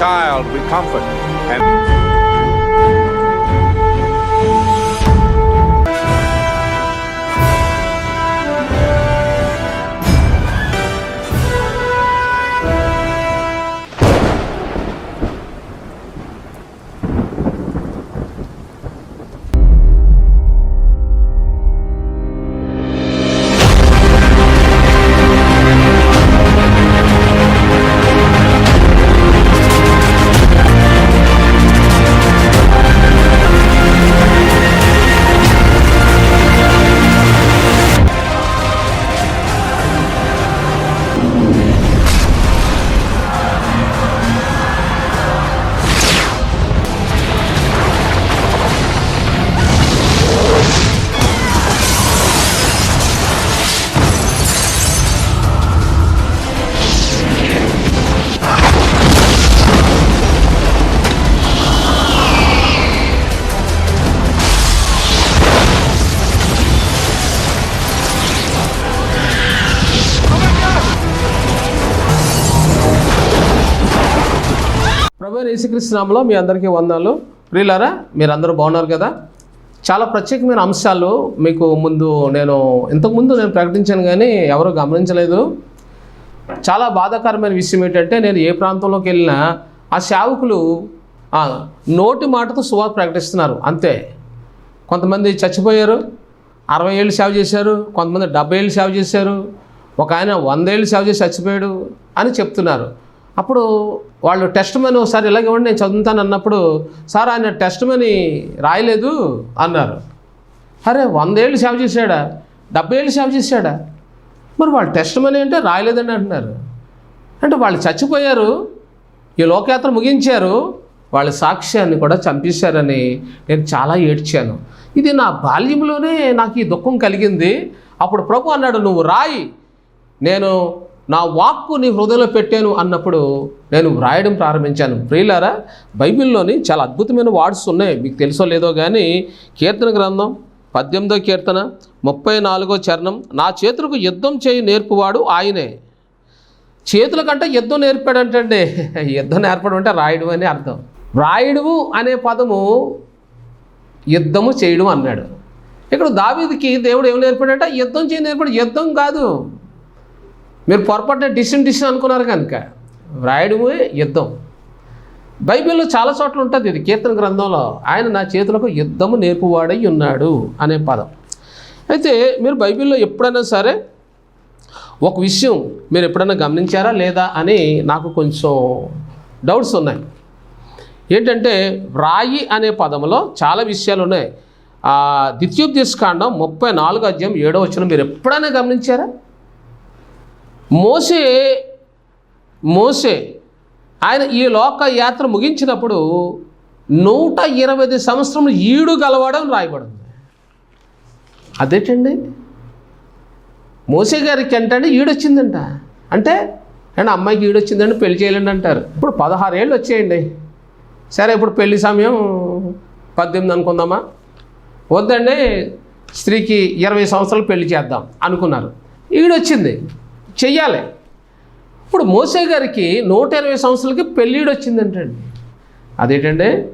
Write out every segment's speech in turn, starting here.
child we comfort, and మీ అందరికీ వందాలు ప్రియులారా మీరందరూ బాగున్నారు కదా? చాలా ప్రత్యేకమైన అంశాలు మీకు ముందు నేను ఇంతకుముందు నేను ప్రకటించాను కానీ ఎవరు గమనించలేదు. చాలా బాధాకరమైన విషయం ఏంటంటే నేను ఏ ప్రాంతంలోకి వెళ్ళినా ఆ సేవకులు నోటి మాటతో సువార్త ప్రకటిస్తున్నారు. అంతే. కొంతమంది చచ్చిపోయారు అరవై ఏళ్ళు సేవ చేశారు కొంతమంది డెబ్బై ఏళ్ళు సేవ చేశారు ఒక ఆయన వంద ఏళ్ళు సేవ చేసి చచ్చిపోయాడు అని చెప్తున్నారు. అప్పుడు వాళ్ళు టెస్ట్ మనీ ఒకసారి ఇలాగ ఇవ్వండి నేను చదువుతాను అన్నప్పుడు సార్ ఆయన టెస్ట్ మనీ రాయలేదు అన్నారు. అరే వంద ఏళ్ళు సేవ చేశాడా? డెబ్బై ఏళ్ళు సేవ చేశాడా? మరి వాళ్ళు టెస్ట్ మనీ అంటే రాయలేదని అంటున్నారు. అంటే వాళ్ళు చచ్చిపోయారు ఈ లోకయాత్ర ముగించారు వాళ్ళ సాక్ష్యాన్ని కూడా చంపేశారని నేను చాలా ఏడ్చాను. ఇది నా బాల్యంలోనే నాకు ఈ దుఃఖం కలిగింది. అప్పుడు ప్రభు అన్నాడు నువ్వు రాయి నేను నా వాక్కు నీ హృదయంలో పెట్టాను అన్నప్పుడు నేను వ్రాయడం ప్రారంభించాను. ప్రియులారా బైబిల్లోని చాలా అద్భుతమైన వార్డ్స్ ఉన్నాయి. మీకు తెలుసో లేదో కానీ కీర్తన గ్రంథం పద్దెనిమిదో కీర్తన ముప్పై నాలుగో చరణం నా చేతులకు యుద్ధం చేయి నేర్పువాడు ఆయనే. చేతుల కంటే యుద్ధం నేర్పాడంటే యుద్ధం నేర్పడం అంటే రాయడం అని అర్థం. రాయడము అనే పదము యుద్ధము చేయడం అన్నాడు. ఇక్కడ దావీదికి దేవుడు ఏం నేర్పాడంటే? యుద్ధం చేయి నేర్పాడు. యుద్ధం కాదు. మీరు పొరపాటున డిసిషన్ డిసిషన్ అనుకున్నారు కనుక. వ్రాయడమే యుద్ధం. బైబిల్లో చాలా చోట్ల ఉంటుంది ఇది కీర్తన గ్రంథంలో. ఆయన నా చేతులకు యుద్ధము నేర్పువాడై ఉన్నాడు అనే పదం. అయితే మీరు బైబిల్లో ఎప్పుడైనా సరే ఒక విషయం మీరు ఎప్పుడైనా గమనించారా లేదా అని నాకు కొంచెం డౌట్స్ ఉన్నాయి. ఏంటంటే రాయి అనే పదంలో చాలా విషయాలు ఉన్నాయి. ఆ ద్వితీయోపదేశకాండం ముప్పై నాలుగు అధ్యాయం ఏడో వచ్చిన మీరు ఎప్పుడైనా గమనించారా? మోసే మోసే ఆయన ఈ లోక యాత్ర ముగించినప్పుడు నూట ఇరవై ఐదు సంవత్సరములు ఈడు గలవాడని రాయబడింది అదేటండి? మోసే గారికి అంటే ఈడొచ్చిందంట. అంటే అండ్ అమ్మాయికి ఈడొచ్చిందండి పెళ్ళి చేయలేండి అంటారు. ఇప్పుడు పదహారు ఏళ్ళు వచ్చేయండి. సరే ఇప్పుడు పెళ్ళి సమయం పద్దెనిమిది అనుకుందామా? వద్దండి స్త్రీకి ఇరవై సంవత్సరాలు పెళ్ళి చేద్దాం అనుకున్నారు. ఈడొచ్చింది. చెయ్యాలి. ఇప్పుడు మోసే గారికి నూట ఇరవై సంవత్సరాలకి పెళ్ళిడు వచ్చిందంటండి. అదేంటండి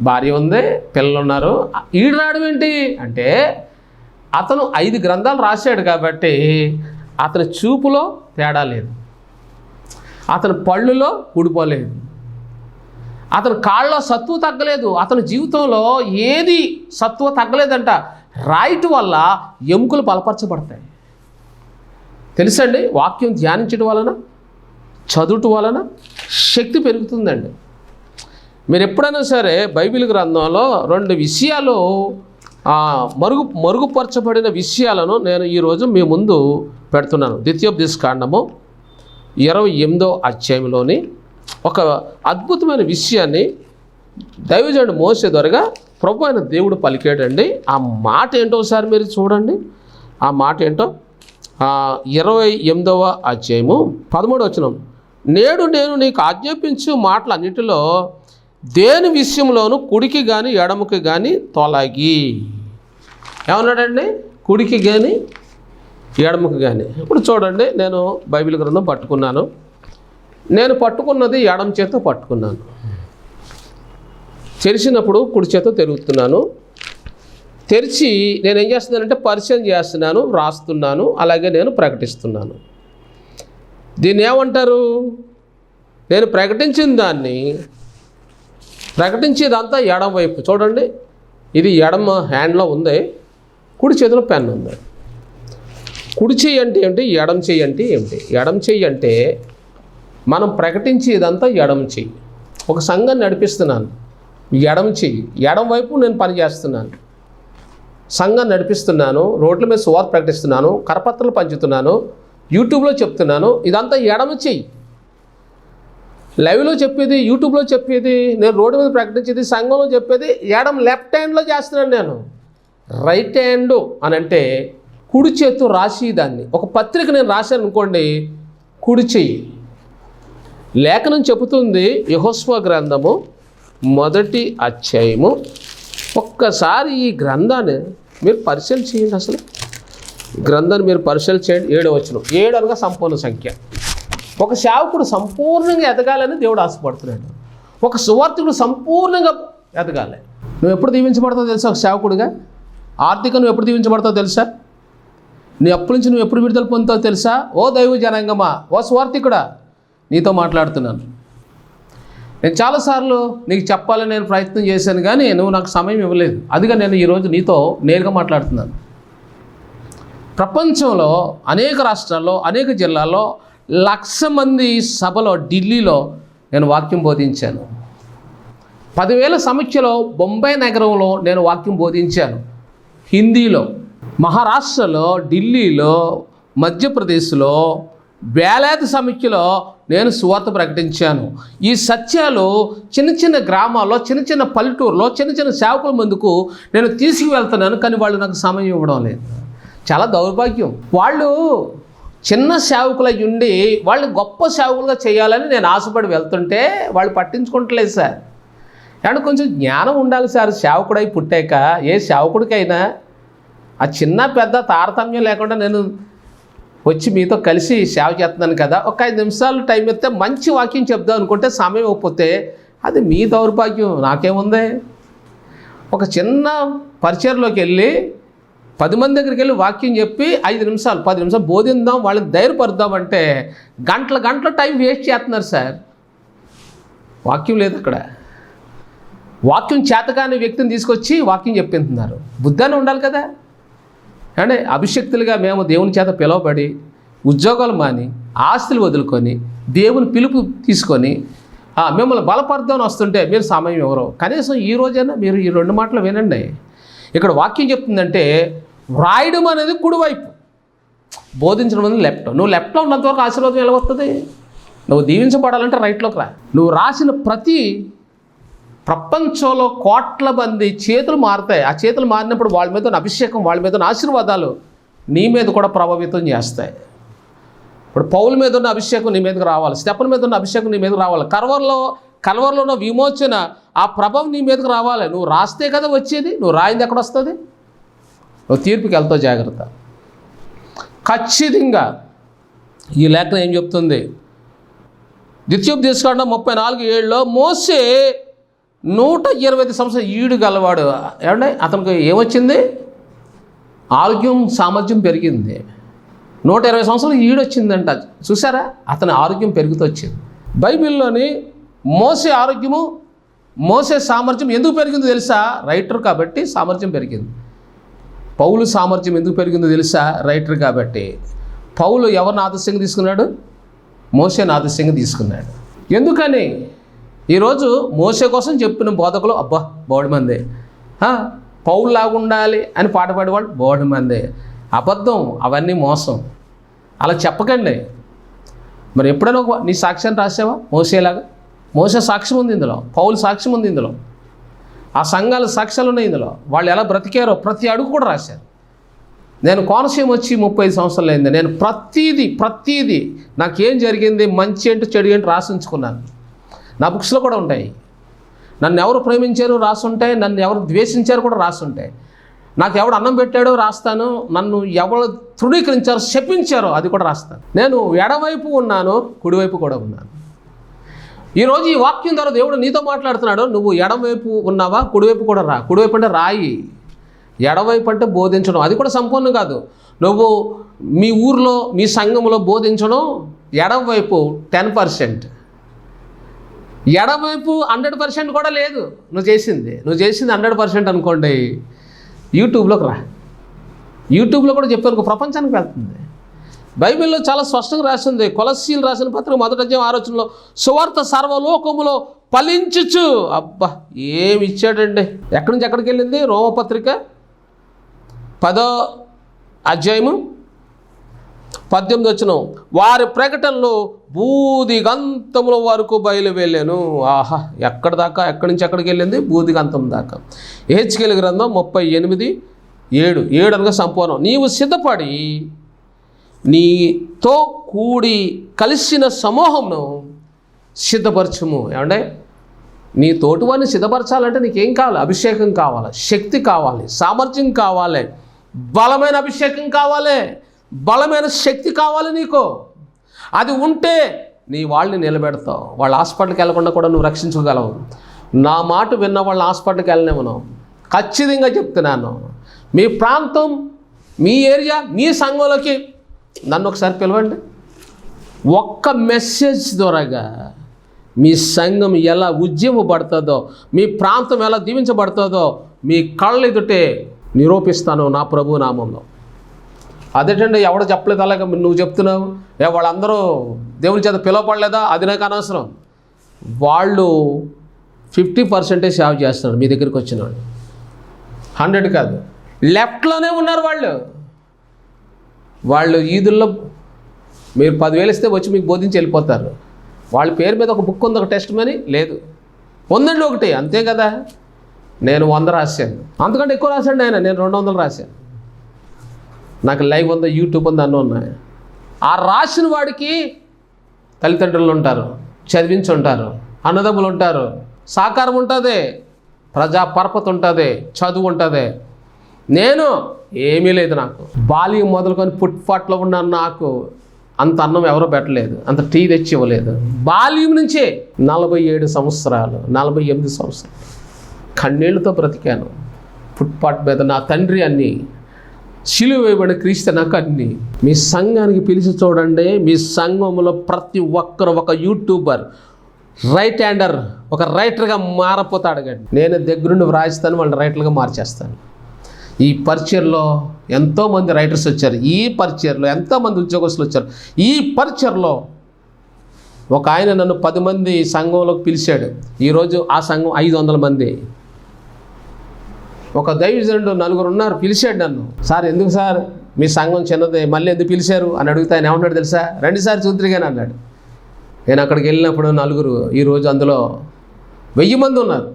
భార్య ఉంది పిల్లలు ఉన్నారు. ఈడు రావడం ఏంటి? అంటే అతను ఐదు గ్రంథాలు రాశాడు కాబట్టి అతని చూపులో తేడా లేదు. అతని పళ్ళులో ఊడిపోలేదు అతని కాళ్ళలో సత్వ తగ్గలేదు. అతని జీవితంలో ఏది సత్వ తగ్గలేదంట. రైట్ వల్ల ఎముకలు బలపరచబడతాయి. తెలుసండి? వాక్యం ధ్యానించడం వలన చదువుట వలన శక్తి పెరుగుతుందండి. మీరు ఎప్పుడైనా సరే బైబిల్ గ్రంథంలో రెండు విషయాలు మరుగు మరుగుపరచబడిన విషయాలను నేను ఈరోజు మీ ముందు పెడుతున్నాను. ద్వితీయోపదేశ కాండము ఇరవై ఎనిమిదో అధ్యాయంలోని ఒక అద్భుతమైన విషయాన్ని దైవజనుడు మోసే ద్వారా ప్రభు అయిన దేవుడు పలికాడండి. ఆ మాట ఏంటో ఒకసారి మీరు చూడండి. ఆ మాట ఏంటో? ఇరవై ఎనిమిదవ అధ్యాయము పదమూడు వచనం. నేడు నేను నీకు ఆజ్ఞాపించు మాటలన్నిటిలో దేని విషయంలోనూ కుడికి కానీ ఎడమకి కానీ తొలగి. ఏమన్నాడండి? కుడికి కానీ ఎడమకి కానీ ఇప్పుడు చూడండి నేను బైబిల్ గ్రంథం పట్టుకున్నాను. నేను పట్టుకున్నది ఎడమ చేత పట్టుకున్నాను. తెరిచినప్పుడు కుడి చేత తిరుగుతున్నాను. తెరిచి నేను ఏం చేస్తున్నానంటే పరిచయం చేస్తున్నాను రాస్తున్నాను అలాగే నేను ప్రకటిస్తున్నాను. దీన్ని ఏమంటారు? నేను ప్రకటించిన దాన్ని ప్రకటించేదంతా ఎడం వైపు. చూడండి ఇది ఎడమ హ్యాండ్లో ఉంది కుడి చేతిలో పెన్ ఉంది. కుడి చెయ్యి అంటే ఏంటి? ఎడం చెయ్యి అంటే ఏమిటి ఎడం చేయి అంటే మనం ప్రకటించేదంతా ఎడం చెయ్యి. ఒక సంఘాన్ని నడిపిస్తున్నాను ఎడం చెయ్యి. ఎడం వైపు నేను పని చేస్తున్నాను సంఘం నడిపిస్తున్నాను రోడ్ల మీద సువార్త ప్రకటిస్తున్నాను కరపత్రాలు పంచుతున్నాను యూట్యూబ్లో చెప్తున్నాను ఇదంతా ఎడమ చెయ్యి. లైవ్లో చెప్పేది యూట్యూబ్లో చెప్పేది నేను రోడ్డు మీద ప్రకటించేది సంఘంలో చెప్పేది ఎడం లెఫ్ట్ హ్యాండ్లో చేస్తున్నాను నేను. రైట్ హ్యాండ్ అని అంటే కుడి చేతు రాసి దాన్ని. ఒక పత్రిక నేను రాశాను అనుకోండి కుడి చెయ్యి. లేఖనం చెబుతుంది యహోస్వ గ్రంథము మొదటి అధ్యాయము ఒక్కసారి ఈ గ్రంథాన్ని మీరు పరిశీలన చేయండి అసలు. గ్రంథాన్ని మీరు పరిశీలన చేయండి. ఏడు వచ్చిన ఏడు అనగా సంపూర్ణ సంఖ్య. ఒక సేవకుడు సంపూర్ణంగా ఎదగాలని దేవుడు ఆశపడుతున్నాడు. ఒక సువార్థకుడు సంపూర్ణంగా ఎదగాలి. నువ్వు ఎప్పుడు దీవించబడతావు తెలుసా ఒక సేవకుడిగా? ఆర్థిక నువ్వు ఎప్పుడు దీవించబడతావు తెలుసా? నీ అప్పుల నుంచి నువ్వు ఎప్పుడు విడుదల పొందుతావు తెలుసా? ఓ దైవ జనాంగమా ఓ స్వార్థికుడా? నీతో మాట్లాడుతున్నాను. నేను చాలాసార్లు నీకు చెప్పాలని నేను ప్రయత్నం చేశాను కానీ నువ్వు నాకు సమయం ఇవ్వలేదు. అదిగా నేను ఈరోజు నీతో నేరుగా మాట్లాడుతున్నాను. ప్రపంచంలో అనేక రాష్ట్రాల్లో అనేక జిల్లాల్లో లక్ష మంది సభలో ఢిల్లీలో నేను వాక్యం బోధించాను. పదివేల సమీక్షలో బొంబాయి నగరంలో నేను వాక్యం బోధించాను. హిందీలో మహారాష్ట్రలో ఢిల్లీలో మధ్యప్రదేశ్లో వేలాది సమీక్షలో నేను సువార్త ప్రకటించాను. ఈ సత్యాలు చిన్న చిన్న గ్రామాల్లో చిన్న చిన్న పల్లెటూరులో చిన్న చిన్న సేవకుల ముందుకు నేను తీసుకువెళ్తున్నాను కానీ వాళ్ళు నాకు సమయం ఇవ్వడం లేదు. చాలా దౌర్భాగ్యం. వాళ్ళు చిన్న సేవకులై ఉండి వాళ్ళు గొప్ప సేవకులుగా చేయాలని నేను ఆశపడి వెళ్తుంటే వాళ్ళు పట్టించుకుంటలేదు సార్. కానీ కొంచెం జ్ఞానం ఉండాలి సార్. సేవకుడై పుట్టాక ఏ సేవకుడికైనా ఆ చిన్న పెద్ద తారతమ్యం లేకుండా నేను వచ్చి మీతో కలిసి సేవ చేస్తున్నాను కదా ఒక ఐదు నిమిషాలు టైం ఇస్తే మంచి వాక్యం చెప్దాం అనుకుంటే సమయం ఇవ్వకపోతే అది మీ దౌర్భాగ్యం నాకేముంది? ఒక చిన్న పరిచయలోకి వెళ్ళి పది మంది దగ్గరికి వెళ్ళి వాక్యం చెప్పి ఐదు నిమిషాలు పది నిమిషాలు బోధిందాం వాళ్ళని ధైర్యపరుద్దాం అంటే గంటల గంటల టైం వేస్ట్ చేస్తున్నారు సార్. వాక్యం లేదు అక్కడ. వాక్యం చేతకాని వ్యక్తిని తీసుకొచ్చి వాక్యం చెప్పింటున్నారు. బుద్ధాన్ని ఉండాలి కదా. అంటే అభిషక్తులుగా మేము దేవుని చేత పిలువబడి ఉద్యోగాలు మాని ఆస్తులు వదులుకొని దేవుని పిలుపు తీసుకొని మిమ్మల్ని బలపడదామని వస్తుంటే మీరు సమయం ఎవరు కనీసం ఈ రోజైనా మీరు ఈ రెండు మాటలు వినండి. ఇక్కడ వాక్యం చెప్తుందంటే వ్రాయడం అనేది కుడివైపు. బోధించడం అనేది లెఫ్ట్. నువ్వు లెఫ్ట్లో ఉన్నంతవరకు ఆశీర్వాదం ఎలా వస్తుంది? నువ్వు దీవించబడాలంటే రైట్లోకి రా. నువ్వు రాసిన ప్రతి ప్రపంచంలో కోట్ల మంది చేతులు మారుతాయి. ఆ చేతులు మారినప్పుడు వాళ్ళ మీద ఉన్న అభిషేకం వాళ్ళ మీద ఉన్న ఆశీర్వాదాలు నీ మీద కూడా ప్రభావితం చేస్తాయి. ఇప్పుడు పౌల మీద ఉన్న అభిషేకం నీ మీదకి రావాలి. స్టెప్పల మీద ఉన్న అభిషేకం నీ మీదకి రావాలి. కర్వర్లో కల్వర్లో ఉన్న విమోచన ఆ ప్రభావం నీ మీదకి రావాలి. నువ్వు రాస్తే కదా వచ్చేది నువ్వు రాయింది ఎక్కడ వస్తుంది? నువ్వు తీర్పుకి వెళ్తావు జాగ్రత్త. ఖచ్చితంగా ఈ లేఖనం ఏం చెప్తుంది? ద్వితీయోప తీసుకుంటే ముప్పై నాలుగు ఏళ్ళలో మోసే నూట ఇరవై ఐదు సంవత్సరాలు ఈడు గలవాడు ఏమంటే అతనికి ఏమొచ్చింది? ఆరోగ్యం సామర్థ్యం పెరిగింది. నూట ఇరవై సంవత్సరాలు ఈడొచ్చిందంట. చూసారా అతని ఆరోగ్యం పెరుగుతూ వచ్చింది బైబిల్లోని మోసే ఆరోగ్యము మోసే సామర్థ్యం ఎందుకు పెరిగిందో తెలుసా? రైటర్ కాబట్టి సామర్థ్యం పెరిగింది. పౌలు సామర్థ్యం ఎందుకు పెరిగిందో తెలుసా? రైటర్ కాబట్టి. పౌలు ఎవరిని ఆదర్శంగా తీసుకున్నాడు? మోసేని ఆదర్శంగా తీసుకున్నాడు. ఎందుకని? ఈరోజు మోసే కోసం చెప్పిన బోధకులు అబ్బా బోడి మందే. పౌలు లాగుండాలి ఉండాలి అని పాట పాడేవాళ్ళు బోడి మందే. అబద్ధం అవన్నీ మోసం. అలా చెప్పకండి. మరి ఎప్పుడైనా ఒక నీ సాక్ష్యాన్ని రాసావా? మోసేలాగా మోసే సాక్ష్యం ఉంది ఇందులో పౌలు సాక్ష్యం ఉంది ఇందులో. ఆ సంఘాల సాక్ష్యాలు ఉన్నాయి ఇందులో. వాళ్ళు ఎలా బ్రతికారో ప్రతి అడుగు కూడా రాశారు. నేను కోనసీమ వచ్చి ముప్పై ఐదు సంవత్సరాలు అయింది. నేను ప్రతీది ప్రతీది నాకేం జరిగింది మంచి ఏంటో చెడు ఏంటో రాసి ఉంచుకున్నాను. నా బుక్స్లో కూడా ఉంటాయి. నన్ను ఎవరు ప్రేమించారు రాసుంటాయి నన్ను ఎవరు ద్వేషించారు కూడా రాసుంటాయి నాకు ఎవడు అన్నం పెట్టాడో రాస్తాను నన్ను ఎవరు తృణీకరించారో శపించారో అది కూడా రాస్తాను. నేను ఎడవైపు ఉన్నాను కుడివైపు కూడా ఉన్నాను. ఈరోజు ఈ వాక్యం ద్వారా దేవుడు నీతో మాట్లాడుతున్నాడు నువ్వు ఎడవైపు ఉన్నావా కుడివైపు కూడా రా. కుడివైపు అంటే రాయి. ఎడవైపు అంటే బోధించడం. అది కూడా సంపూర్ణం కాదు. నువ్వు మీ ఊర్లో మీ సంఘంలో బోధించడం ఎడమవైపు టెన్ పర్సెంట్. ఎడమవైపు హండ్రెడ్ పర్సెంట్ కూడా లేదు. నువ్వు చేసింది. నువ్వు చేసింది హండ్రెడ్ పర్సెంట్ అనుకోండి. యూట్యూబ్లోకి రా. యూట్యూబ్లో కూడా చెప్పారు ప్రపంచానికి వెళ్తుంది. బైబిల్లో చాలా స్పష్టంగా రాసింది. కొలసీలు రాసిన పత్రిక మొదట ఆలోచనలో సువార్త సర్వలోకములో ఫలించుచు. అబ్బా ఏమి ఇచ్చాడండి? ఎక్కడి నుంచి ఎక్కడికి వెళ్ళింది? రోమపత్రిక పదో అధ్యాయము? పద్దెనిమిది వచ్చిన వారి ప్రకటనలో బూదిగంతముల వరకు బయలు వెళ్ళాను ఆహా ఎక్కడ దాకా? ఎక్కడి నుంచి ఎక్కడికి వెళ్ళింది? బూదిగంతం దాకా. ఏహెచ్కేల్ గ్రంథం ముప్పై ఎనిమిది ఏడు. ఏడు అనగా సంపూర్ణం. నీవు సిద్ధపడి నీతో కూడి కలిసిన సమూహంను సిద్ధపరచము. ఏమంటే నీ తోటివారిని సిద్ధపరచాలంటే నీకేం కావాలి? అభిషేకం కావాలి శక్తి కావాలి సామర్థ్యం కావాలి బలమైన అభిషేకం కావాలి. బలమైన శక్తి కావాలి నీకు. అది ఉంటే నీ వాళ్ళని నిలబెడతావు. వాళ్ళ హాస్పిటల్కి వెళ్ళకుండా కూడా నువ్వు రక్షించగలవు. నా మాట విన్న వాళ్ళ హాస్పిటల్కి వెళ్ళలేమను ఖచ్చితంగా చెప్తున్నాను. మీ ప్రాంతం మీ ఏరియా మీ సంఘంలోకి నన్ను ఒకసారి పిలవండి. ఒక్క మెసేజ్ ద్వారాగా మీ సంఘం ఎలా ఉద్యమపడుతుందో మీ ప్రాంతం ఎలా దీవించబడుతుందో మీ కళ్ళ ఎదుటే నిరూపిస్తాను నా ప్రభు నామంలో. అదేంటండి ఎవడో చెప్పలేదు అలాగే నువ్వు చెప్తున్నావు? ఏ వాళ్ళందరూ దేవుని చేత పిలవపడలేదా అది నాకు అనవసరం. వాళ్ళు ఫిఫ్టీ పర్సెంటేజ్ సేవ చేస్తున్నారు మీ దగ్గరికి వచ్చిన వాళ్ళు. హండ్రెడ్ కాదు. లెఫ్ట్లోనే ఉన్నారు వాళ్ళు. వాళ్ళు ఈదుల్లో మీరు పదివేలు ఇస్తే వచ్చి మీకు బోధించి వెళ్ళిపోతారు. వాళ్ళ పేరు మీద ఒక బుక్ ఉంది ఒక టెస్ట్ మనీ? లేదు. ఉందండి ఒకటి అంతే కదా? నేను వంద రాశాను. అంతకంటే ఎక్కువ రాశాను ఆయన నేను రెండు వందలు రాశాను. నాకు లైవ్ ఉందా యూట్యూబ్ ఉంది అన్నీ ఉన్నాయి. ఆ రాసిన వాడికి తల్లిదండ్రులు ఉంటారు చదివించి ఉంటారు అన్నదమ్ములు ఉంటారు సాకారం ఉంటుంది ప్రజా పరపతి ఉంటుంది చదువు ఉంటుంది. నేను ఏమీ లేదు నాకు. బాల్యం మొదలుకొని ఫుట్పాట్లో ఉన్న నాకు అంత అన్నం ఎవరో పెట్టలేదు అంత టీ తెచ్చి ఇవ్వలేదు. బాల్యం నుంచే నలభై ఏడు సంవత్సరాలు నలభై ఎనిమిది సంవత్సరాలు కన్నీళ్ళతో బ్రతికాను. ఫుట్పాత్ మీద నా తండ్రి అన్నీ సిలువ వేయబడిన క్రీస్తు నాకు అన్ని మీ సంఘానికి పిలిచి చూడండి. మీ సంఘంలో ప్రతి ఒక్కరు ఒక యూట్యూబర్ రైట్ హ్యాండర్ ఒక రైటర్గా మారపోతాడు కానీ నేను దగ్గరుండి వ్రాయిస్తాను వాళ్ళని రైటర్గా మార్చేస్తాను. ఈ పరిచయలో ఎంతోమంది రైటర్స్ వచ్చారు. ఈ పరిచయలో ఎంతోమంది ఉద్యోగస్తులు వచ్చారు. ఈ పరిచయలో ఒక ఆయన నన్ను పది మంది సంఘంలోకి పిలిచాడు. ఈరోజు ఆ సంఘం ఐదు వందల మంది. ఒక దైవజనుడు నలుగురు ఉన్నారు పిలిచాడు నన్ను. సార్ ఎందుకు సార్? మీ సంఘం చిన్నది మళ్ళీ ఎందుకు పిలిచారు? అని అడిగితే ఆయన ఏమన్నాడు తెలుసా? రండి సార్ చూద్దరిగానే అన్నాడు. నేను అక్కడికి వెళ్ళినప్పుడు నలుగురు ఈరోజు అందులో వెయ్యి మంది ఉన్నారు.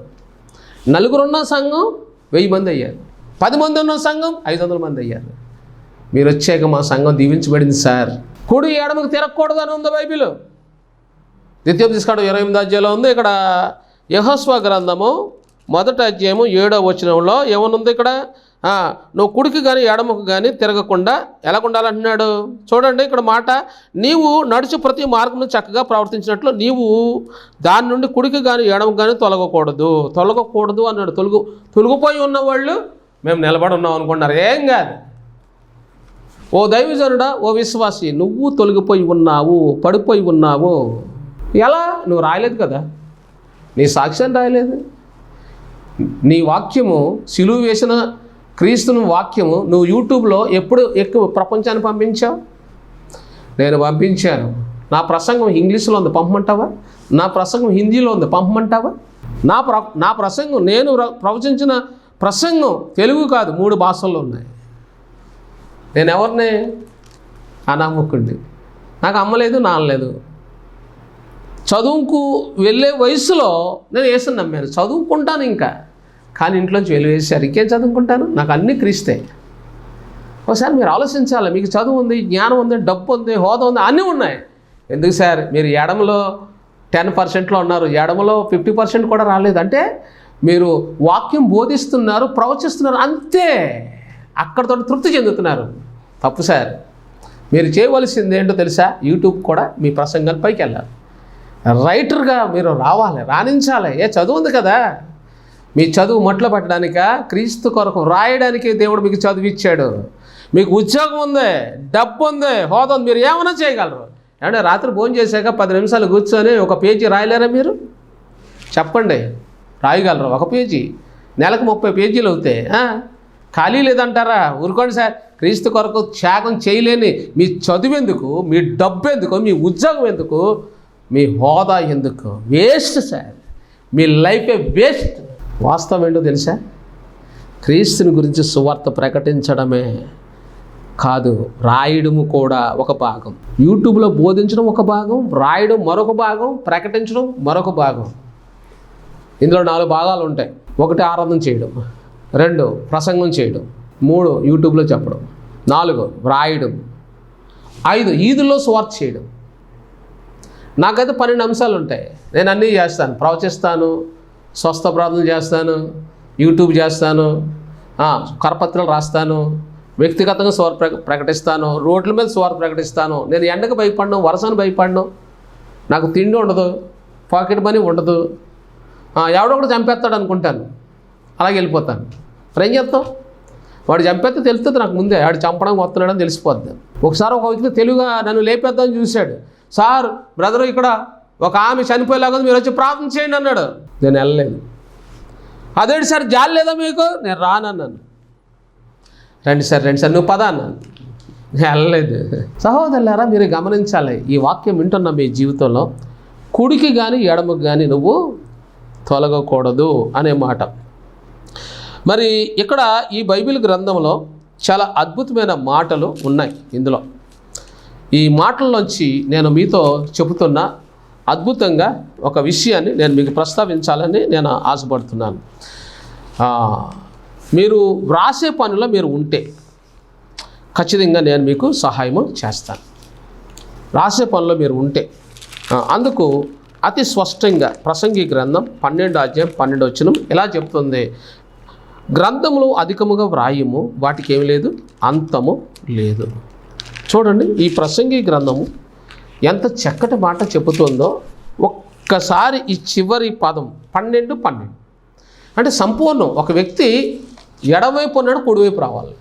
నలుగురు ఉన్న సంఘం వెయ్యి మంది అయ్యారు. పది మంది ఉన్న సంఘం ఐదు వందల మంది అయ్యారు. మీరు వచ్చాక మా సంఘం దీవించబడింది సార్. కుడి ఎడమకు తిరగకూడదు అని ఉంది బైబిల్. ద్వితీయోపదేశకాండం ఇరవై ఎనిమిది అధ్యాయంలో ఉంది. ఇక్కడ యహస్వ గ్రంథము మొదట అధ్యాయము ఏడో వచనంలో ఏమనుంది ఇక్కడ? నువ్వు కుడికి కానీ ఎడమకు కానీ తిరగకుండా ఎలా ఉండాలంటున్నాడు? చూడండి ఇక్కడ మాట నీవు నడుచు ప్రతి మార్గం చక్కగా ప్రవర్తించినట్లు నీవు దాని నుండి కుడికి కానీ ఎడమకు కానీ తొలగకూడదు. తొలగకూడదు అన్నాడు. తొలగు తొలగిపోయి ఉన్నవాళ్ళు మేము నిలబడి ఉన్నాం అనుకున్నారు. ఏం కాదు. ఓ దైవజనుడా ఓ విశ్వాసి నువ్వు తొలగిపోయి ఉన్నావు పడిపోయి ఉన్నావు. ఎలా? నువ్వు రాయలేదు కదా? నీ సాక్ష్యం రాయలేదు. నీ వాక్యము సిలువు వేసిన క్రీస్తుని వాక్యము నువ్వు యూట్యూబ్లో ఎప్పుడు ఎక్కువ ప్రపంచాన్ని పంపించావు? నేను పంపించాను. నా ప్రసంగం ఇంగ్లీష్లో ఉంది పంపమంటావా? నా ప్రసంగం హిందీలో ఉంది పంపమంటావా? నా ప్ర నా ప్రసంగం నేను ప్రవచించిన ప్రసంగం తెలుగు కాదు మూడు భాషల్లో ఉన్నాయి. నేను ఎవరిని అనామకుడిని నాకు అమ్మలేదు నానలేదు చదువుకు వెళ్ళే వయసులో నేను వేసి నమ్మాను. చదువుకుంటాను ఇంకా. కానీ ఇంట్లోంచి వెలువేసారు ఇంకేం చదువుకుంటాను నాకు అన్నీ క్రీస్తే. ఒకసారి మీరు ఆలోచించాలి మీకు చదువు ఉంది జ్ఞానం ఉంది డబ్బు ఉంది హోదా ఉంది అన్నీ ఉన్నాయి. ఎందుకు సార్? మీరు ఎడమలో టెన్ పర్సెంట్లో ఉన్నారు ఎడమలో ఫిఫ్టీ పర్సెంట్ కూడా రాలేదు. అంటే మీరు వాక్యం బోధిస్తున్నారు ప్రవచిస్తున్నారు అంతే. అక్కడతో తృప్తి చెందుతున్నారు. తప్పు సార్. మీరు చేయవలసింది ఏంటో తెలుసా? యూట్యూబ్ కూడా మీ ప్రసంగాలు పైకి వెళ్ళాలి. రైటర్గా మీరు రావాలి రాణించాలి. ఏ చదువు ఉంది కదా? మీ చదువు మొట్లో పెట్టడానిక? క్రీస్తు కొరకు రాయడానికి దేవుడు మీకు చదువు ఇచ్చాడు. మీకు ఉద్యోగం ఉంది డబ్బు ఉంది హోదా ఉంది మీరు ఏమైనా చేయగలరు. ఏమంటే రాత్రి భోజనం చేశాక పది నిమిషాలు కూర్చొని ఒక పేజీ రాయలేరా మీరు? చెప్పండి. రాయగలరు ఒక పేజీ. నెలకు ముప్పై పేజీలు అవుతాయి. ఖాళీ లేదంటారా? ఊరుకోండి సార్. క్రీస్తు కొరకు త్యాగం చేయలేని మీ చదువు ఎందుకు? మీ డబ్బు ఎందుకు? మీ ఉద్యోగం ఎందుకు? మీ హోదా ఎందుకు? Waste sir. మీ లైఫే వేస్ట్. వాస్తవం ఏంటో తెలుసా? క్రీస్తుని గురించి సువార్త ప్రకటించడమే కాదు రాయడము కూడా ఒక భాగం. యూట్యూబ్లో బోధించడం ఒక భాగం రాయడం మరొక భాగం ప్రకటించడం మరొక భాగం. ఇందులో నాలుగు భాగాలు ఉంటాయి. ఒకటి ఆరాధన చేయడం రెండు ప్రసంగం చేయడం మూడు యూట్యూబ్లో చెప్పడం నాలుగు వ్రాయడం ఐదు ఈదుల్లో స్వార్థ చేయడం. నాకైతే పన్నెండు అంశాలు ఉంటాయి. నేను అన్నీ చేస్తాను ప్రవచిస్తాను స్వస్థ ప్రార్థన చేస్తాను యూట్యూబ్ చేస్తాను కరపత్రాలు రాస్తాను వ్యక్తిగతంగా స్వార్థ ప్ర ప్రకటిస్తాను రోడ్ల మీద స్వార్థ ప్రకటిస్తాను. నేను ఎండకు భయపడను వరసను భయపడను. నాకు తిండి ఉండదు పాకెట్ మనీ ఉండదు. ఎవడో కూడా చంపేస్తాడు అనుకుంటాను. అలాగే వెళ్ళిపోతాను. మరి చేస్తాం? వాడు చంపేస్తే తెలుస్తుంది నాకు ముందే వాడు చంపడం వస్తున్నాడని తెలిసిపోద్ది. ఒకసారి ఒక వ్యక్తి తెలుగుగా నన్ను లేపేద్దామని చూశాడు. సార్ బ్రదరు ఇక్కడ ఒక ఆమె చనిపోయేలాగా మీరు వచ్చి ప్రార్థన చేయండి అన్నాడు. నేను వెళ్ళలేదు. అదేంటి సార్ జాలి లేదా మీకు? నేను రానన్నాను రండి సార్ రండి సార్ నువ్వు పద అన్నాను. నేను వెళ్ళలేదు. సహోదరులారా మీరు గమనించాలి ఈ వాక్యం వింటున్న మీ జీవితంలో కుడికి కానీ ఎడమకు కానీ నువ్వు తొలగకూడదు అనే మాట. మరి ఇక్కడ ఈ బైబిల్ గ్రంథంలో చాలా అద్భుతమైన మాటలు ఉన్నాయి ఇందులో. ఈ మాటల్లోంచి నేను మీతో చెబుతున్న అద్భుతంగా ఒక విషయాన్ని నేను మీకు ప్రస్తావించాలని నేను ఆశపడుతున్నాను. మీరు వ్రాసే పనిలో మీరు ఉంటే ఖచ్చితంగా నేను మీకు సహాయము చేస్తాను. రాసే పనిలో మీరు ఉంటే అందుకు అతి స్పష్టంగా ప్రసంగి గ్రంథం పన్నెండు అధ్యాయం పన్నెండు వచ్చిన ఇలా చెప్తుంది? గ్రంథములు అధికముగా వ్రాయము వాటికి ఏమి లేదు? అంతము లేదు. చూడండి ఈ ప్రసంగి గ్రంథము ఎంత చక్కటి మాట చెబుతుందో ఒక్కసారి ఈ చివరి పదం పన్నెండు పన్నెండు. అంటే సంపూర్ణం. ఒక వ్యక్తి ఎడవైపు ఉన్నాడు కుడివైపు రావాలి.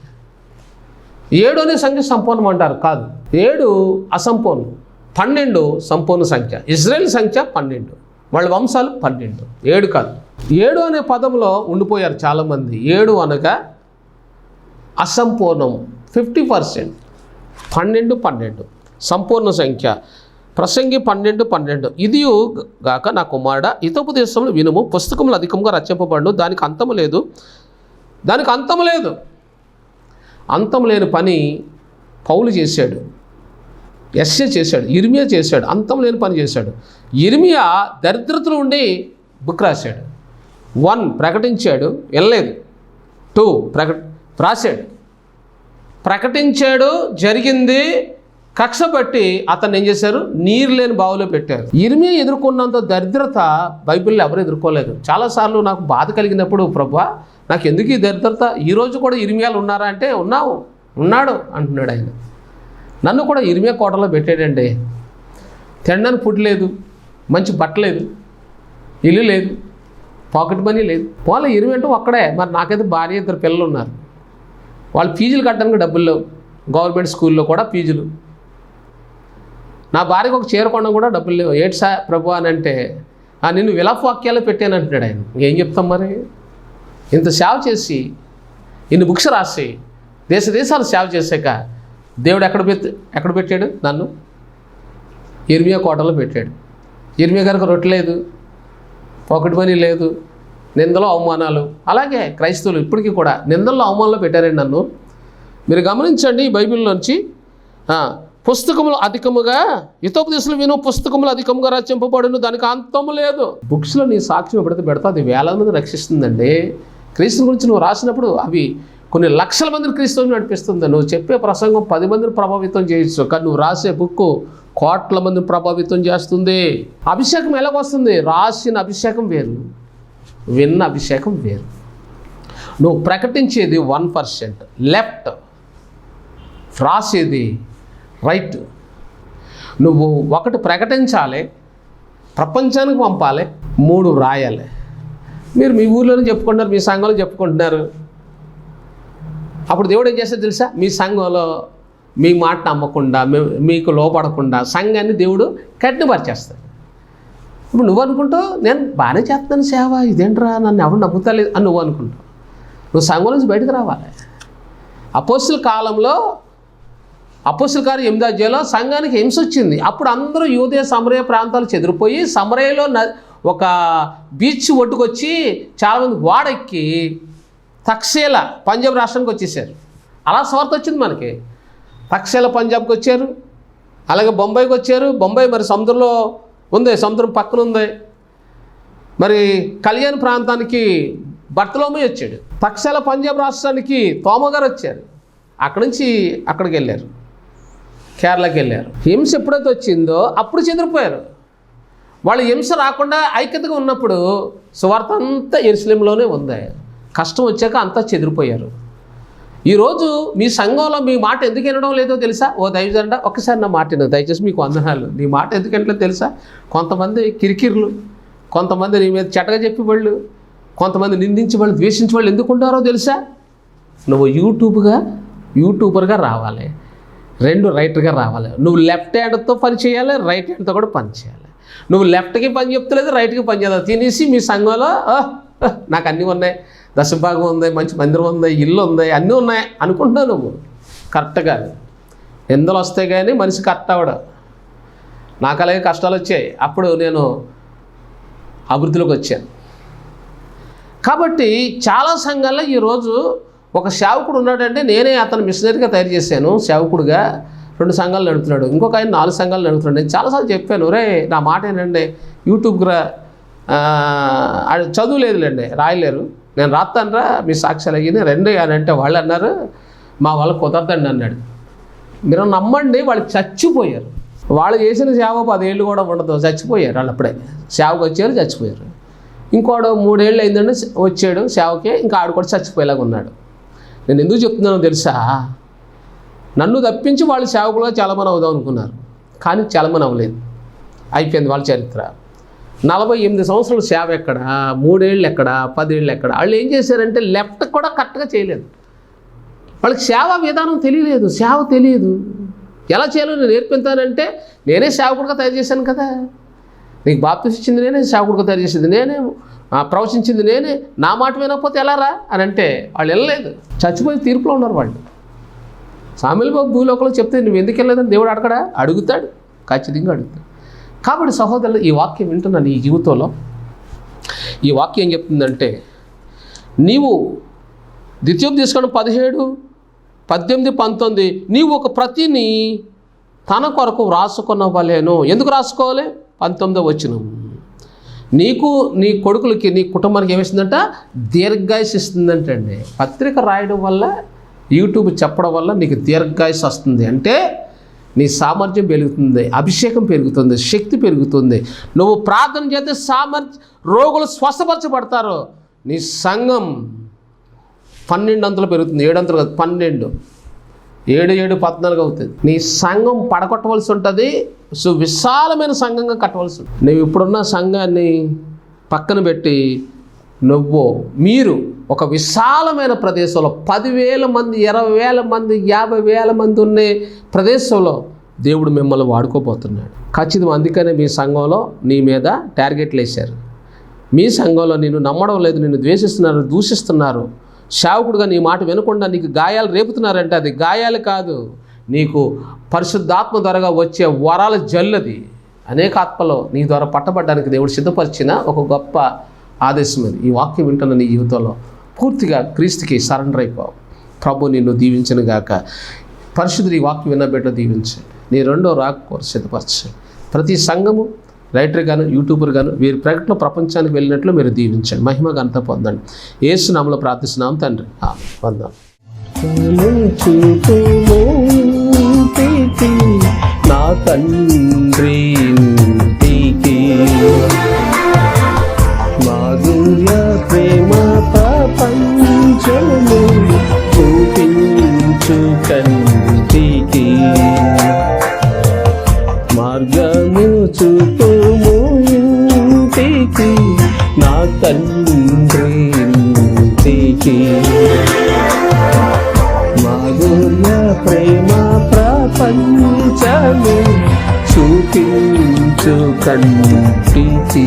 ఏడు అనే సంఖ్య సంపూర్ణం అంటారు కాదు. ఏడు అసంపూర్ణం. పన్నెండు సంపూర్ణ సంఖ్య. ఇజ్రాయెల్ సంఖ్య పన్నెండు. వాళ్ళ వంశాలు పన్నెండు. ఏడు కాదు. ఏడు అనే పదంలో ఉండిపోయారు చాలామంది. ఏడు అనగా అసంపూర్ణం. Fifty percent. పన్నెండు పన్నెండు. సంపూర్ణ సంఖ్య. ప్రసంగి పన్నెండు పన్నెండు. ఇది గాక నా కుమారుడ హితోపదేశంలో వినుము పుస్తకములు అధికంగా రచింపబడు దానికి అంతము లేదు. దానికి అంతము లేదు. అంతం లేని పని పౌలు చేశాడు. ఎస్ఏ చేశాడు. ఇర్మియా చేశాడు. అంతం లేని పని చేశాడు. ఇర్మియా దరిద్రతలో ఉండి బుక్ రాశాడు. వన్ ప్రకటించాడు. వెళ్ళలేదు. టూ ప్రక రాశాడు. ప్రకటించాడు జరిగింది కక్ష బట్టి అతన్ని ఏం చేశారు? నీరు లేని బావిలో పెట్టారు. ఇర్మియా ఎదుర్కొన్నంత దరిద్రత బైబిల్లో ఎవరు ఎదుర్కోలేదు. చాలాసార్లు నాకు బాధ కలిగినప్పుడు ప్రభా నాకు ఎందుకు ఈ దరిద్రత? ఈరోజు కూడా ఇర్మియాలు ఉన్నారా అంటే ఉన్నావు ఉన్నాడు అంటున్నాడు ఆయన. నన్ను కూడా ఇర్మియా కోటలో పెట్టాడండి. తినడానికి ఫుడ్ లేదు మంచి బట్ట లేదు ఇల్లు లేదు పాకెట్ మనీ లేదు. పోలే ఇరిమి అంటే ఒక్కడే. మరి నాకైతే భార్య ఇద్దరు పిల్లలు ఉన్నారు. వాళ్ళు ఫీజులు కట్టడానికి డబ్బులు లేవు. గవర్నమెంట్ స్కూల్లో కూడా ఫీజులు. నా భార్యకు ఒక చీర కూడా డబ్బులు లేవు. ఏడు సా ప్రభు అని అంటే "ఆ, నిన్ను విలాపవాక్యాలు పెట్టాను అంటున్నాడు ఆయన. ఏం చెప్తాం మరి? ఇంత సేవ చేసి ఇన్ని బుక్స్ రాసి దేశ దేశాలు సేవ చేశాక దేవుడు ఎక్కడ పెట్టి ఎక్కడ పెట్టాడు నన్ను? ఇర్మియా కోటలో పెట్టాడు. ఇర్మియా గారికి రొట్టె లేదు పాకెట్ మనీ లేదు నిందలో అవమానాలు. అలాగే క్రైస్తవులు ఇప్పటికీ కూడా నిందల్లో అవమానంలో పెట్టారండి నన్ను. మీరు గమనించండి ఈ బైబిల్లోంచి పుస్తకములు అధికముగా హితోపదేశులు విను పుస్తకములు అధికముగా రచింపబడును దానికి అంతము లేదు. బుక్స్లో నీ సాక్ష్యం ఎప్పుడైతే పెడతా అది వేల మంది రక్షిస్తుందండి. క్రీస్తు గురించి నువ్వు రాసినప్పుడు అవి కొన్ని లక్షల మందిని క్రీస్తువుని నడిపిస్తుంది. నువ్వు చెప్పే ప్రసంగం పది మందిని ప్రభావితం చేయొచ్చు కానీ నువ్వు రాసే బుక్ కోట్ల మందిని ప్రభావితం చేస్తుంది. అభిషేకం ఎలాగొస్తుంది రాసిన అభిషేకం వేరు. విన్న అభిషేకం వేరు. నువ్వు ప్రకటించేది వన్ పర్సెంట్. లెఫ్ట్. రాసేది రైట్. నువ్వు ఒకటి ప్రకటించాలి ప్రపంచానికి పంపాలి మూడు రాయాలి. మీరు మీ ఊర్లోనే చెప్పుకుంటున్నారు మీ సంఘంలో చెప్పుకుంటున్నారు. అప్పుడు దేవుడు ఏం చేస్తాడు తెలుసా? మీ సంఘంలో మీ మాట నమ్మకుండా మీకు లోపడకుండా సంఘాన్ని దేవుడు కఠినపరిచేస్తాడు. ఇప్పుడు నువ్వు అనుకుంటావు నేను బాగానే చేస్తున్నాను సేవ ఇదేంట్రా నన్ను ఎవరు నమ్ముతలేదు అని నువ్వు అనుకుంటావు. నువ్వు సంఘం నుంచి బయటకు రావాలి. అపోస్తుల కాలంలో అపోస్తుల కారు ఎనిమిది అధ్యాయంలో సంఘానికి హింస వచ్చింది. అప్పుడు అందరూ యూదయ సమరయ ప్రాంతాలు చెదిరిపోయి సమరయలో న ఒక బీచ్ ఒడ్డుకొచ్చి చాలామంది వాడెక్కి తక్షేల పంజాబ్ రాష్ట్రానికి వచ్చేసారు. అలా స్వార్థ వచ్చింది మనకి. తక్షేల పంజాబ్కి వచ్చారు. అలాగే బొంబాయికి వచ్చారు. బొంబాయి మరి సముద్రంలో ఉంది. సముద్రం పక్కన ఉంది. మరి కళ్యాణ్ ప్రాంతానికి భర్తలోమే వచ్చాడు. తక్షేల పంజాబ్ రాష్ట్రానికి తోమగారు వచ్చారు. అక్కడి నుంచి అక్కడికి వెళ్ళారు. కేరళకి వెళ్ళారు హింస ఎప్పుడైతే వచ్చిందో అప్పుడు చెదిరిపోయారు. వాళ్ళు హింస రాకుండా ఐక్యతగా ఉన్నప్పుడు సువార్త అంతా ఎరుసలేంలోనే ఉంది. కష్టం వచ్చాక అంతా చెదిరిపోయారు. ఈరోజు మీ సంఘంలో మీ మాట ఎందుకు వినడం లేదో తెలుసా? ఓ దైవజండ ఒకసారి నా మాట విను. దయచేసి మీకు వందనాలు. నీ మాట ఎందుకు వినట్లేదు తెలుసా? కొంతమంది కిరికిర్లు కొంతమంది నీ మీద చెటగా చెప్పి వాళ్ళు కొంతమంది నిందించి వాళ్ళు ద్వేషించి వాళ్ళు ఎందుకు ఉంటారో తెలుసా? నువ్వు యూట్యూబ్గా యూట్యూబర్గా రావాలి. రెండు రైటర్గా రావాలి. నువ్వు లెఫ్ట్ హ్యాండ్తో పని చేయాలి రైట్ హ్యాండ్తో కూడా పని చేయాలి. నువ్వు లెఫ్ట్కి పని చెప్తలేదు రైట్కి పని చేయాలి. తినేసి మీ సంఘంలో నాకు అన్నీ ఉన్నాయి. దశభాగం ఉంది మంచి మందిరం ఉంది ఇల్లు ఉంది అన్నీ ఉన్నాయి అనుకుంటున్నావు నువ్వు. కరెక్ట్గా ఎందులో వస్తాయి కానీ మనిషి కరెక్ట్ అవడం నాకు అలాగే కష్టాలు వచ్చాయి. అప్పుడు నేను అభివృద్ధిలోకి వచ్చాను. కాబట్టి చాలా సంఘాల్లో ఈరోజు ఒక సేవకుడు ఉన్నాడంటే నేనే అతను మిషనరీగా తయారు చేశాను సేవకుడుగా రెండు సంఘాలు నడుపుతున్నాడు. ఇంకొక ఆయన నాలుగు సంఘాలు నడుపుతున్నాడు. నేను చాలాసార్లు చెప్పాను రే నా మాట ఏంటంటే యూట్యూబ్గా ఆడ చదువు లేదులేండి రాయలేరు. నేను రాస్తానురా మీ సాక్ష్యాలు అయ్యి రెండు అని అంటే వాళ్ళు అన్నారు మా వాళ్ళు కుదరదండి అన్నాడు. మీరు నమ్మండి వాళ్ళు చచ్చిపోయారు. వాళ్ళు చేసిన సేవ పదేళ్ళు కూడా ఉండదు చచ్చిపోయారు వాళ్ళు అప్పుడే. సేవకు వచ్చారు చచ్చిపోయారు. ఇంకోడు మూడేళ్ళు అయిందండి వచ్చాడు సేవకే ఇంకా ఆడు కూడా చచ్చిపోయేలాగా ఉన్నాడు. నేను ఎందుకు చెప్తున్నానో తెలుసా? నన్ను తప్పించి వాళ్ళు సేవకులుగా చాలామంది అవుదాం అనుకున్నారు. కానీ చాలామంది అవ్వలేదు. అయిపోయింది వాళ్ళ చరిత్ర. నలభై ఎనిమిది సంవత్సరాలు సేవ ఎక్కడ? మూడేళ్ళు ఎక్కడ? పదేళ్ళు ఎక్కడ? వాళ్ళు ఏం చేశారంటే లెఫ్ట్ కూడా కరెక్ట్గా చేయలేదు. వాళ్ళకి సేవ విధానం తెలియలేదు. సేవ తెలియదు. ఎలా చేయాలో నేను నేర్పించానంటే నేనే సేవకుడిగా తయారు చేశాను కదా. నీకు బాప్తిస్ ఇచ్చింది నేనే శాకుడికి తయారు చేసింది నేనే ప్రవచించింది నేనే నా మాట వినకపోతే ఎలా రా? అని అంటే వాళ్ళు వెళ్ళలేదు చచ్చిపోయి తీర్పులో ఉన్నారు వాళ్ళు. సామెల్ బాబు భూలోకంలో చెప్తే నువ్వు ఎందుకు వెళ్ళలేదని దేవుడు అడగడా అడుగుతాడు. ఖచ్చితంగా అడుగుతాడు. కాబట్టి సహోదరులు ఈ వాక్యం వింటున్నాను ఈ జీవితంలో ఈ వాక్యం ఏం చెప్తుందంటే నీవు ద్వితీయం తీసుకోవడం పదిహేడు పద్దెనిమిది పంతొమ్మిది నీవు ఒక ప్రతిని తన కొరకు వ్రాసుకున్నవలేను ఎందుకు రాసుకోవాలి పంతొమ్మిదో వచ్చిన నీకు నీ కొడుకులకి నీ కుటుంబానికి ఏమిస్తుందంట? దీర్ఘాయుస్ ఇస్తుందంటండి. పత్రిక రాయడం వల్ల యూట్యూబ్ చెప్పడం వల్ల నీకు దీర్ఘాయుస్ వస్తుంది. అంటే నీ సామర్థ్యం పెరుగుతుంది అభిషేకం పెరుగుతుంది శక్తి పెరుగుతుంది. నువ్వు ప్రార్థన చేస్తే సామర్థ్య రోగులు స్వస్థపరచబడతారు. నీ సంఘం పన్నెండు అంతలు పెరుగుతుంది. ఏడు అంతలు కాదు పన్నెండు. ఏడు ఏడు పద్నాలుగు అవుతుంది. నీ సంఘం పడగొట్టవలసి ఉంటుంది. సో విశాలమైన సంఘంగా కట్టవలసి ఉంది నువ్వు ఇప్పుడున్న సంఘాన్ని పక్కన పెట్టి నువ్వు మీరు ఒక విశాలమైన ప్రదేశంలో పదివేల మంది ఇరవై వేల మంది యాభై వేల మంది ఉన్న ప్రదేశంలో దేవుడు మిమ్మల్ని వాడుకోబోతున్నాడు. ఖచ్చితంగా అందుకనే మీ సంఘంలో నీ మీద టార్గెట్లు వేశారు. మీ సంఘంలో నిన్ను నమ్మడం లేదు నిన్ను ద్వేషిస్తున్నారు దూషిస్తున్నారు. సేవకుడుగా నీ మాట వినకుండా నీకు గాయాలు రేపుతున్నారంటే అది గాయాలు కాదు. నీకు పరిశుద్ధాత్మ ద్వారా వచ్చే వరాల జల్లది అనేక ఆత్మలో నీ ద్వారా పట్టబడ్డానికి దేవుడు సిద్ధపరిచిన ఒక గొప్ప ఆదేశం అది ఈ వాక్యం వింటున్న నీ జీవితంలో పూర్తిగా క్రీస్తుకి సరెండర్ అయిపోవు. ప్రభు నిన్ను దీవించను గాక. పరిశుద్ధుడు ఈ వాక్యం విన్న బిడ్డ దీవించండి నీ రెండో రాకు కోరు సిద్ధపరచండి ప్రతి సంఘము రైటర్ గాను యూట్యూబర్ గాను వీరి ప్రకటన ప్రపంచానికి వెళ్ళినట్లు మీరు దీవించండి. మహిమ ఘనత పొందండి. ఏసునామలో ప్రార్థిస్తున్నాం తండ్రి. ఆమె వందాం నా తండ్రి ఇంటికి. మాధుర్య ప్రేమ ప్రపంచము చూపించు కంటికి. మార్గము చూపుము కంటితి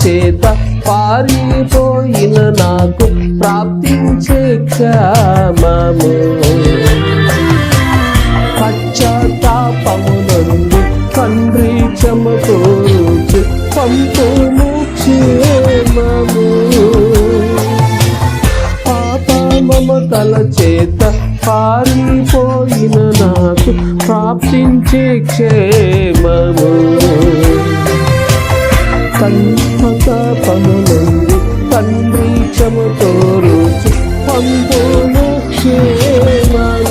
చేత పారిపోయిన నాకు ప్రాప్తించే క్షమము పశ్చాత్తాపము నుండి తండ్రి చెమటోచు పంపుము క్షేమము పాప మమతల చేత పారిపోయిన నాకు ప్రాప్తించే క్షేమము. కన్మత తండ్రి చముతో రోజు పంపును క్షేమము